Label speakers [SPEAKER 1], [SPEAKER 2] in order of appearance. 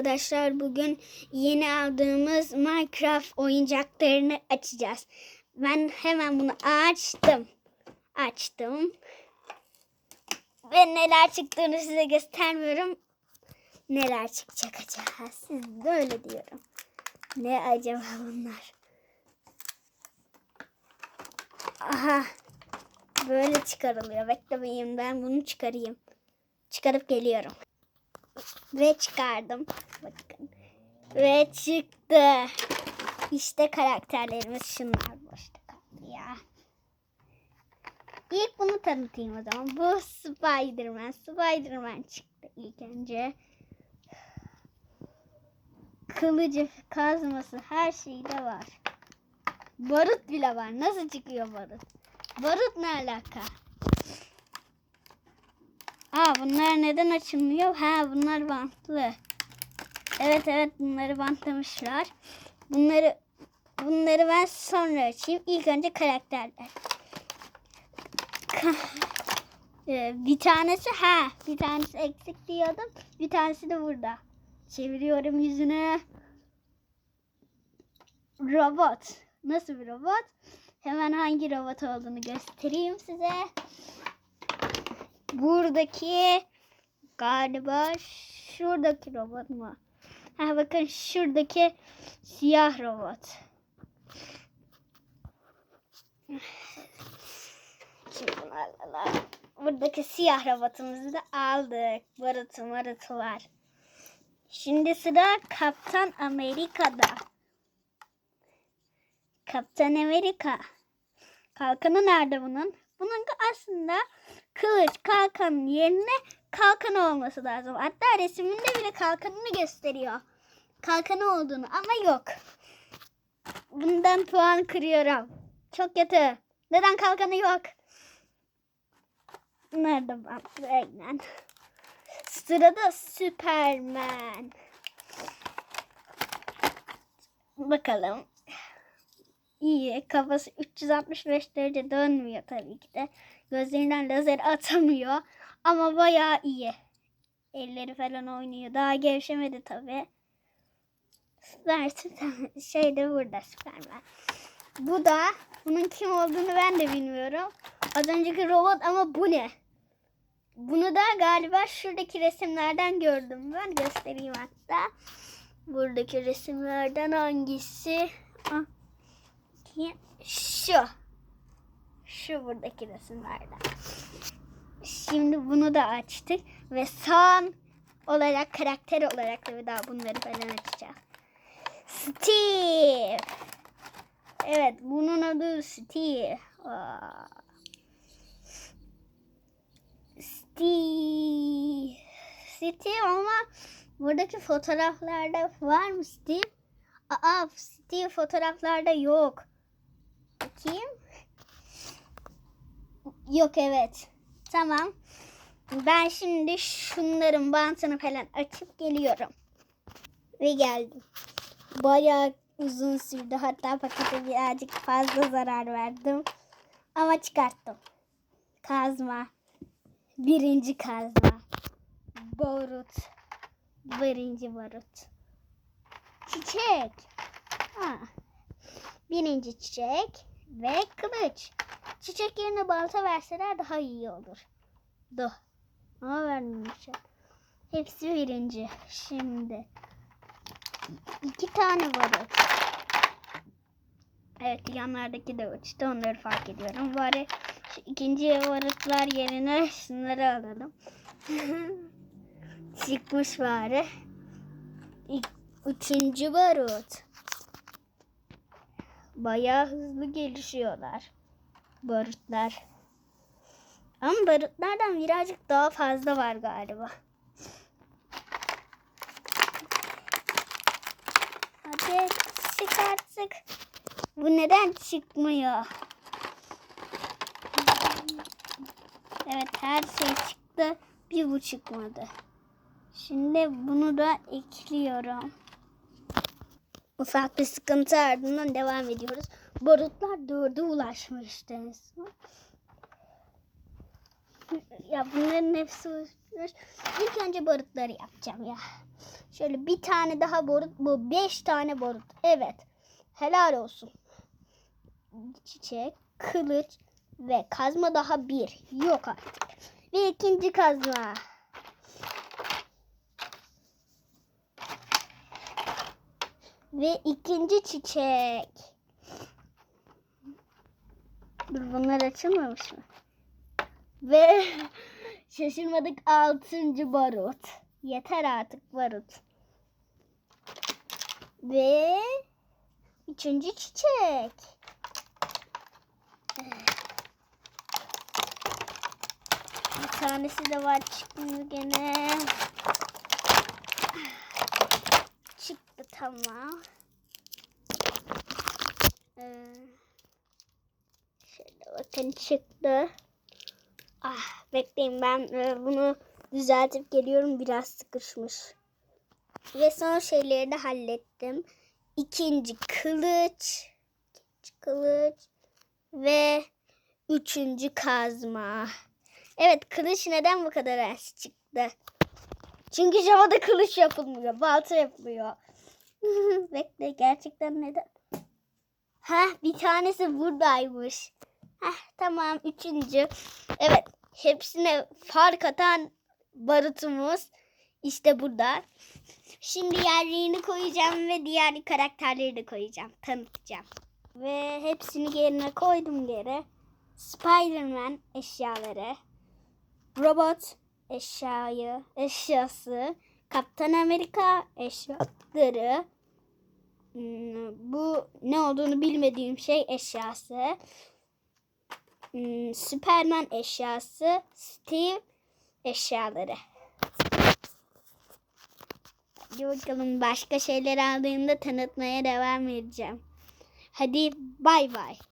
[SPEAKER 1] arkadaşlar bugün yeni aldığımız Minecraft oyuncaklarını açacağız. Ben hemen bunu açtım. Açtım. Ve neler çıktığını size göstermiyorum. Neler çıkacak acaba? Siz böyle diyorum. Ne acaba bunlar? Aha. Böyle çıkarılıyor. Beklemeyin ben bunu çıkarayım. Çıkarıp geliyorum. Ve çıkardım. Bakın. Ve çıktı. İşte karakterlerimiz şunlar boşta kaldı ya. İlk bunu tanıtayım o zaman. Bu Spiderman. Spiderman çıktı ilk önce. Kılıcı, kazması her şeyi de var. Barut bile var. Nasıl çıkıyor barut? Barut ne alaka? Aa bunlar neden açılmıyor? Ha bunlar bantlı. Evet evet bunları bantlamışlar. Bunları bunları ben sonra açayım. İlk önce karakterler. Ka- Ee, bir tanesi ha bir tanesi eksik diyordum. Bir tanesi de burada. Çeviriyorum yüzünü. Robot. Nasıl bir robot? Hemen hangi robot olduğunu göstereyim size. Buradaki galiba şuradaki robot mu? Ha bakın şuradaki siyah robot. Şimdi bunu alalım. Buradaki siyah robotumuzu da aldık. Barutu marutu var. Şimdi sıra Kaptan Amerika'da. Kaptan Amerika. Kalkanı nerede bunun? Bunun aslında kılıç kalkanın yerine kalkan olması lazım. Hatta resiminde bile kalkanını gösteriyor. Kalkanı olduğunu ama yok. Bundan puan kırıyorum. Çok kötü. Neden kalkanı yok? Nerede bantlı aynen. Sırada Süpermen. Bakalım. İyi. Kafası 365 derece dönmüyor tabii ki de. Gözlerinden lazer atamıyor. Ama bayağı iyi. Elleri falan oynuyor. Daha gevşemedi tabii. Süper, süper. Şey de burada Süpermen. Bu da bunun kim olduğunu ben de bilmiyorum. Az önceki robot ama bu ne? Bunu da galiba şuradaki resimlerden gördüm. Ben göstereyim hatta. Buradaki resimlerden hangisi? Ah, ki- Şu. Şu buradaki resimlerden. Şimdi bunu da açtık. Ve son olarak karakter olarak da bir daha bunları falan açacağız. Steve. Evet bunun adı Steve. Steve. Steve ama buradaki fotoğraflarda var mı Steve? Aa Steve fotoğraflarda yok. Bakayım. Yok evet. Tamam. Ben şimdi şunların bantını falan açıp geliyorum. Ve geldim. Bayağı uzun sürdü. Hatta pakete birazcık fazla zarar verdim. Ama çıkarttım. Kazma. Birinci kazma. Barut. Birinci barut. Çiçek. Ha. Birinci çiçek ve kılıç. Çiçek yerine balta verseler daha iyi olur. Do. Ama vermemişler. Hepsi birinci. Şimdi. iki tane barut. Evet yanlardaki de uçtu. Onları fark ediyorum. Bari şu ikinci barutlar yerine şunları alalım. Çıkmış bari. İk- Üçüncü barut. Bayağı hızlı gelişiyorlar. Barutlar. Ama barutlardan birazcık daha fazla var galiba. Hadi çık artık. Bu neden çıkmıyor? Evet her şey çıktı. Bir bu çıkmadı. Şimdi bunu da ekliyorum. Ufak bir sıkıntı ardından devam ediyoruz. Barutlar dörde ulaşmıştı en son. Ya bunların hepsi ulaşmış. İlk önce barutları yapacağım ya. Şöyle bir tane daha borut. Bu beş tane borut. Evet. Helal olsun. Çiçek, kılıç ve kazma daha bir. Yok artık. Ve ikinci kazma. Ve ikinci çiçek. Dur bunlar açılmamış mı? Ve şaşırmadık altıncı barut. Yeter artık barut. Ve üçüncü çiçek. Bir tanesi de var çıkmıyor gene. Çıktı tamam. Ee, şöyle bakın çıktı. Ah bekleyin ben e, bunu düzeltip geliyorum biraz sıkışmış. Ve son şeyleri de hallettim. İkinci kılıç. ikinci kılıç. Ve üçüncü kazma. Evet kılıç neden bu kadar az çıktı? Çünkü Java'da kılıç yapılmıyor. Balta yapılıyor. Bekle gerçekten neden? Ha bir tanesi buradaymış. Heh, tamam üçüncü. Evet hepsine fark atan barutumuz işte burada. Şimdi yerlerini koyacağım ve diğer karakterleri de koyacağım. Tanıtacağım. Ve hepsini yerine koydum geri. Spider-Man eşyaları. Robot eşyayı, eşyası. Kaptan Amerika eşyaları. Hmm, Bu ne olduğunu bilmediğim şey eşyası. Hmm, Superman eşyası. Steve eşyaları. Hadi bakalım başka şeyler aldığımda tanıtmaya devam edeceğim. Hadi bay bay.